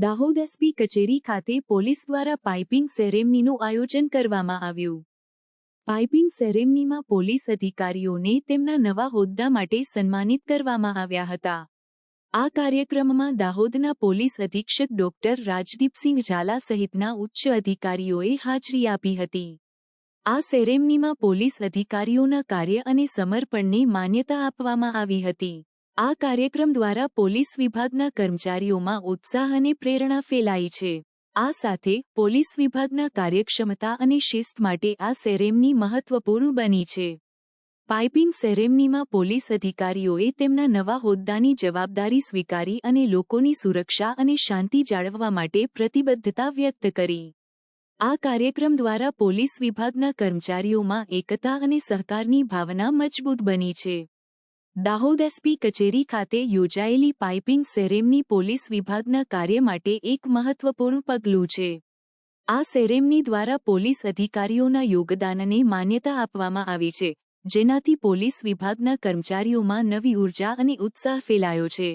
Dahod SP કચેરી ખાતે police દ્વારા પાઇપિંગ સેરેમનીનું આયોજન કરવામાં આવ્યું. પાઇપિંગ સેરેમનીમાં પોલીસ અધિકારીઓને તેમના નવા હોદ્દા માટે સન્માનિત કરવામાં આવ્યા હતા. આ કાર્યક્રમમાં દાહોદના પોલીસ અધિક્ષક ડોક્ટર રાજદીપસિંહ ઝાલા સહિતના ઉચ્ચ અધિકારીઓએ હાજરી આપી હતી. આ સેરેમનીમાં પોલીસ અધિકારીઓના કાર્ય અને સમર્પણને માન્યતા આપવામાં આવી હતી. આ કાર્યક્રમ દ્વારા પોલીસ વિભાગના કર્મચારીઓમાં ઉત્સાહ અને પ્રેરણા ફેલાઈ છે. આ સાથે પોલીસ વિભાગના કાર્યક્ષમતા અને શિસ્ત માટે આ સેરેમની મહત્વપૂર્ણ બની છે. પાઇપિંગ સેરેમનીમાં પોલીસ અધિકારીઓએ તેમના નવા હોદ્દાની જવાબદારી સ્વીકારી અને લોકોની સુરક્ષા અને શાંતિ જાળવવા માટે પ્રતિબદ્ધતા વ્યક્ત કરી. આ કાર્યક્રમ દ્વારા પોલીસ વિભાગના કર્મચારીઓમાં એકતા અને સહકારની ભાવના મજબૂત બની છે. દાહોદ એસપી કચેરી ખાતે યોજાયેલી પાઇપિંગ સેરેમની પોલીસ વિભાગના કાર્ય માટે એક મહત્વપૂર્ણ પગલું છે. આ સેરેમની દ્વારા પોલીસ અધિકારીઓના યોગદાનને માન્યતા આપવામાં આવી છે, જેનાથી પોલીસ વિભાગના કર્મચારીઓમાં નવી ઊર્જા અને ઉત્સાહ ફેલાયો છે.